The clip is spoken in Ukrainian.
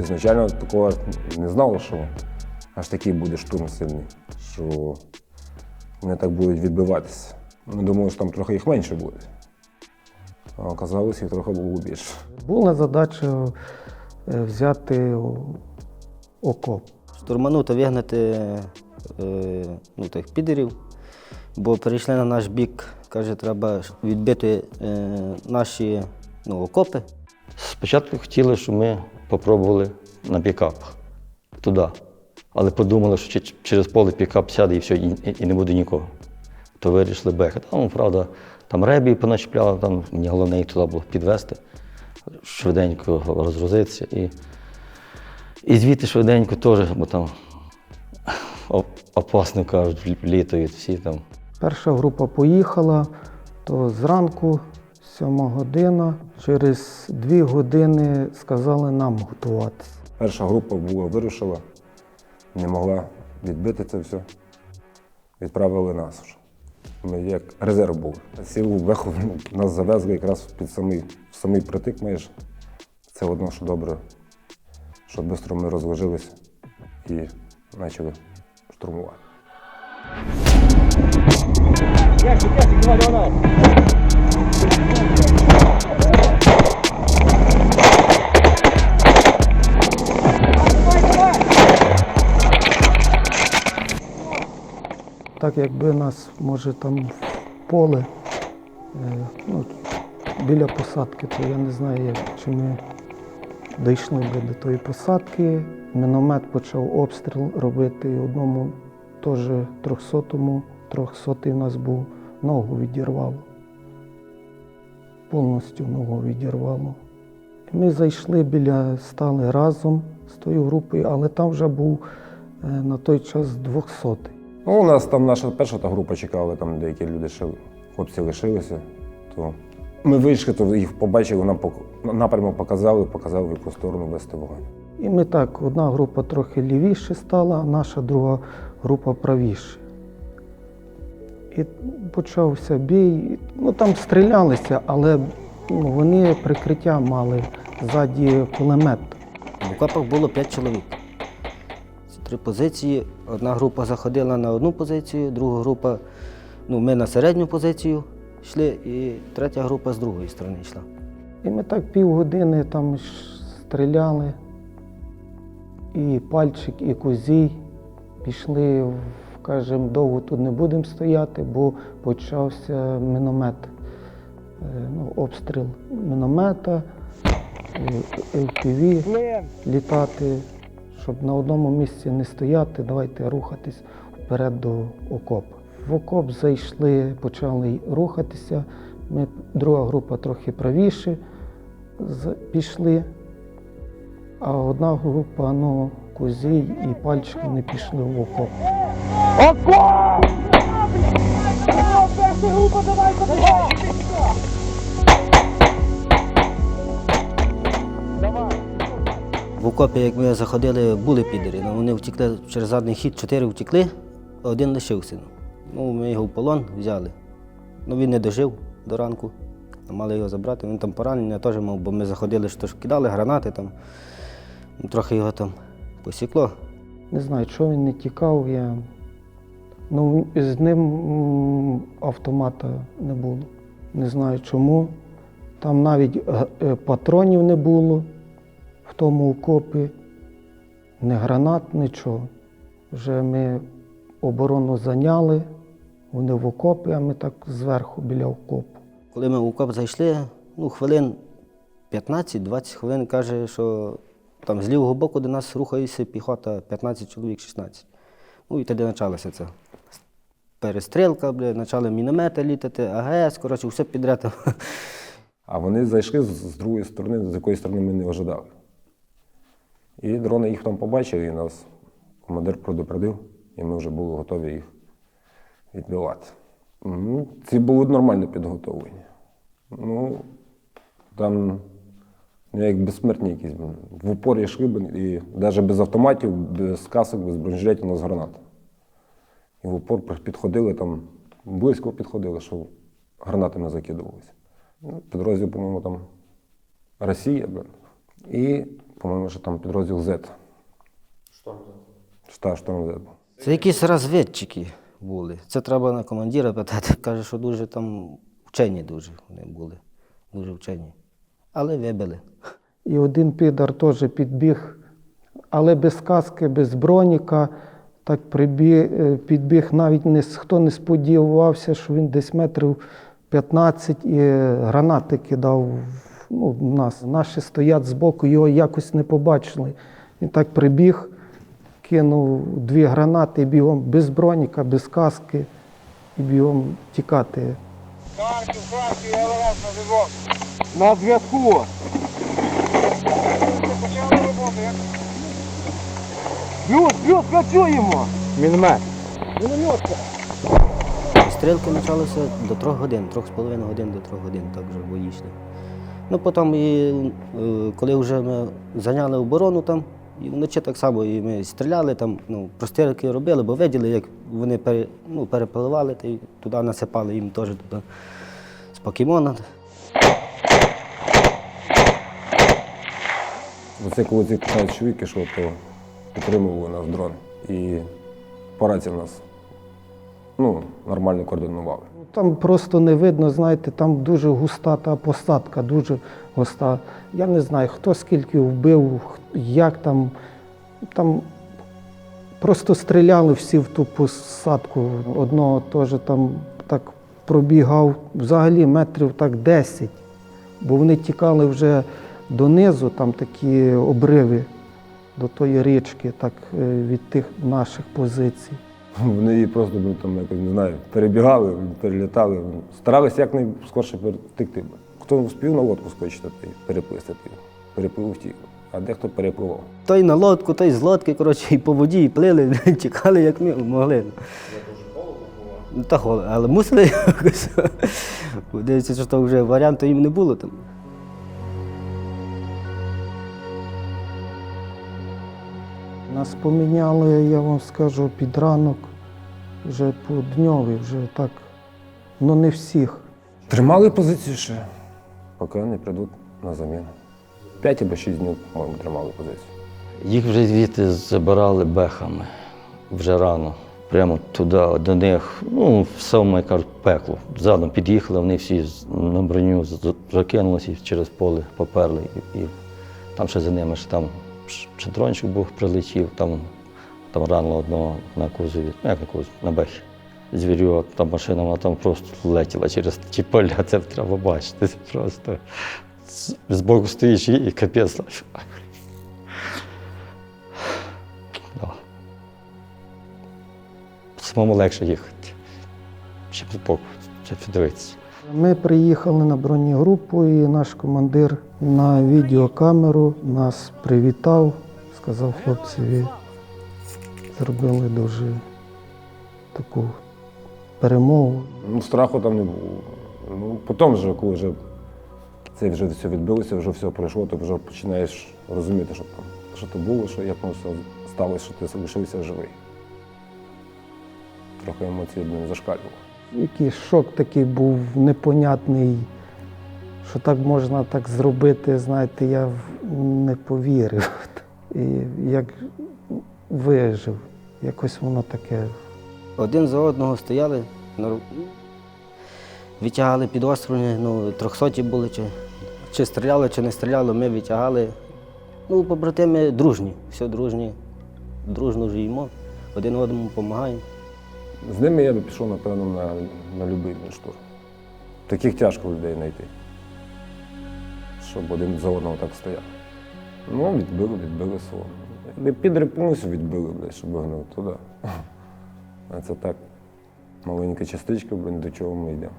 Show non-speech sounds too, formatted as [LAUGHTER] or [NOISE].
ізначально такого не знали, що аж такий буде штурм сильний, що вони так будуть відбиватися. Ми думали, що там трохи їх менше буде. А оказалось, їх трохи було більше. Була задача е, взяти окоп. Штурманути, вигнати е, ну, тих підерів, бо перейшли на наш бік, каже, треба відбити е, наші ну, окопи. Спочатку хотіли, щоб ми попробували на пікапах туди. Але подумали, що через поле пікап сяде і все, і, не буде нікого. То вирішили бехи. Там, правда, там ребі поначіпляли, там мені головне їх туди було підвести, швиденько розгрузитися. І, і звідти швиденько теж, бо там оп- опасно кажуть, літають всі там. Перша група поїхала, то зранку, сьома година, через дві години сказали нам готуватися. Перша група була вирушила, не могла відбити це все. Відправили нас вже. Ми як резерв були. Сілу Беху нас завезли якраз під самий, в самий притик майже. Це одно, що добре, що швидко ми розложилися і почали штурмувати. Так якби нас, може, там поле, е, ну, біля посадки, то я не знаю, чи ми дійшли би до тої посадки. Міномет почав обстріл робити одному теж трьохсотому, трьохсотий у нас був, ногу відірвало. Повністю ногу відірвало. Ми зайшли біля, стали разом з тою групою, але там вже був е, на той час двохсотий. Ну, у нас там наша перша та група чекала, там деякі люди ще хлопці лишилися. То ми вийшли, то їх побачили, нам напрямок показали, показали, в яку сторону вести вогонь. І ми так, одна група трохи лівіше стала, а наша друга група правіше. І почався бій. Ну там стрілялися, але ну, вони прикриття мали ззаді кулемет. В окопах було 5 чоловік. Три позиції. Одна група заходила на одну позицію, друга група, ну, ми на середню позицію йшли, і третя група з другої сторони йшла. І ми так півгодини там стріляли. І пальчик, і козій пішли, кажемо, довго тут не будемо стояти, бо почався міномет. Е, Ну, обстріл міномета, е, літати, щоб на одному місці не стояти, давайте рухатись вперед до окопу. В окоп зайшли, почали рухатися. Ми, друга група трохи правіше пішли, а одна група, ну, козій і пальчики не пішли в окоп. В окопі, як ми заходили, були підери. Ну, вони втекли через задній хід, чотири втекли, а один лишився. Ну, ми його в полон взяли. Ну, він не дожив до ранку. Мали його забрати. Він там поранення теж мав, бо ми заходили, що ж кидали гранати там. Ну, Трохи його там посікло. Не знаю, чого він не тікав. Я... Ну, з ним автомата не було. Не знаю чому. Там навіть е, е, патронів не було в тому окопі, не гранат, нічого. Вже ми оборону зайняли, вони в окопі, а ми так зверху біля окопу. Коли ми в окоп зайшли, ну, хвилин 15-20 хвилин каже, що там з лівого боку до нас рухається піхота 15 чоловік, 16. Ну і тоді почалася ця перестрілка, почали міномети літати, АГС, коротше, все підряд. А вони зайшли з, з другої сторони, з якої сторони ми не ожидали. І дрони їх там побачили, і нас командир предупредив, і ми вже були готові їх відбивати. Ну, ці були нормально підготовлені. Ну, там ну, як безсмертні якісь. В упорі йшли і навіть без автоматів, без касок, без бронежилетів у нас гранати. І в упор підходили там, близько підходили, що гранатами закидувалися. Ну, підрозділ, по-моєму, там Росія. І по-моєму, що там підрозділ Z. Шторм Z. Це якісь розвідчики були. Це треба на командира питати. [LAUGHS] Каже, що дуже там вчені дуже вони були. Дуже вчені. Але вибили. І один підар теж підбіг, але без каски, без броніка. Так прибіг, е, підбіг, навіть не, хто не сподівався, що він десь метрів 15 і гранати кидав в ну, нас. Наші стоять збоку, його якось не побачили. Він так прибіг, кинув дві гранати і бігом без броніка, без каски, і бігом тікати. Харків, Харків, ЛРС на зв'язок. На зв'язку. Почали роботу, як? Плюс, плюс, працюємо. Міномет. Мінометка. Стрілки почалися до трьох годин, трьох з половиною годин до трьох годин, так вже йшли. Ну потім, і, е, коли вже ми зайняли оборону там, і вночі так само і ми стріляли там, ну, прострілки робили, бо виділи, як вони пере, ну, перепливали, та й туди насипали їм теж туди з покемона. Оце коли ці 15 чоловік ішов, то підтримували нас дрон. І по рації нас ну, нормально координували. Там просто не видно, знаєте, там дуже густа та посадка, дуже густа. Я не знаю, хто скільки вбив, як там. Там просто стріляли всі в ту посадку. Одного теж там так пробігав взагалі метрів так 10, бо вони тікали вже донизу, там такі обриви до тої річки, так е, від тих наших позицій. Вони її просто ну, там, якось, не знаю, перебігали, перелітали, старалися якнайскорше втекти. Хто встиг на лодку скочити, переплисти, переплив втік, а дехто перепливав. Той на лодку, той з лодки, коротше, і по воді, і плили, [LAUGHS] тікали, як ми могли. Та холодно, але мусили [LAUGHS] якось. Дивіться, що вже варіанту їм не було там. Нас поміняли, я вам скажу, під ранок, вже по дньові, вже так. Ну не всіх. Тримали позицію ще, поки не прийдуть на заміну. П'ять або шість днів, по-моєму, тримали позицію. Їх вже звідти забирали бехами вже рано. Прямо туди, до них, ну, в саме кажуть, пекло. Задом під'їхали, вони всі на броню закинулися і через поле поперли. І, і там ще за ними ще там ще дрончик був прилетів, там, там ранило одного на кузові, ну як на кузові, на бехі. Звірю, та машина вона там просто летіла через ті поля, це треба бачити. Це просто збоку стоїш і капець. Самому легше їхати. Щоб збоку, щоб дивитися. Ми приїхали на бронегрупу, і наш командир на відеокамеру нас привітав, сказав хлопцеві, зробили дуже таку перемогу. Ну, страху там не було. Ну, потім вже, коли вже це вже все відбилося, вже все пройшло, ти вже починаєш розуміти, що там, що то було, що як воно все сталося, що ти залишився живий. Трохи емоцій не зашкалювало. Якийсь шок такий був непонятний, що так можна так зробити, знаєте, я не повірив. І як вижив, якось воно таке. Один за одного стояли, витягали підозрювані, ну, трьохсоті були, чи, чи стріляли, чи не стріляли, ми витягали. Ну, побратими дружні, все дружні, дружно живемо, один одному допомагаємо. З ними я би пішов, напевно, на, на будь-який штурм. Таких тяжко людей знайти, щоб один за одного так стояв. Ну, відбили, відбили слово. Не підри повністю відбили, блядь, щоб гнув туди. [LAUGHS] А це так, маленька частичка, блін, до чого ми йдемо.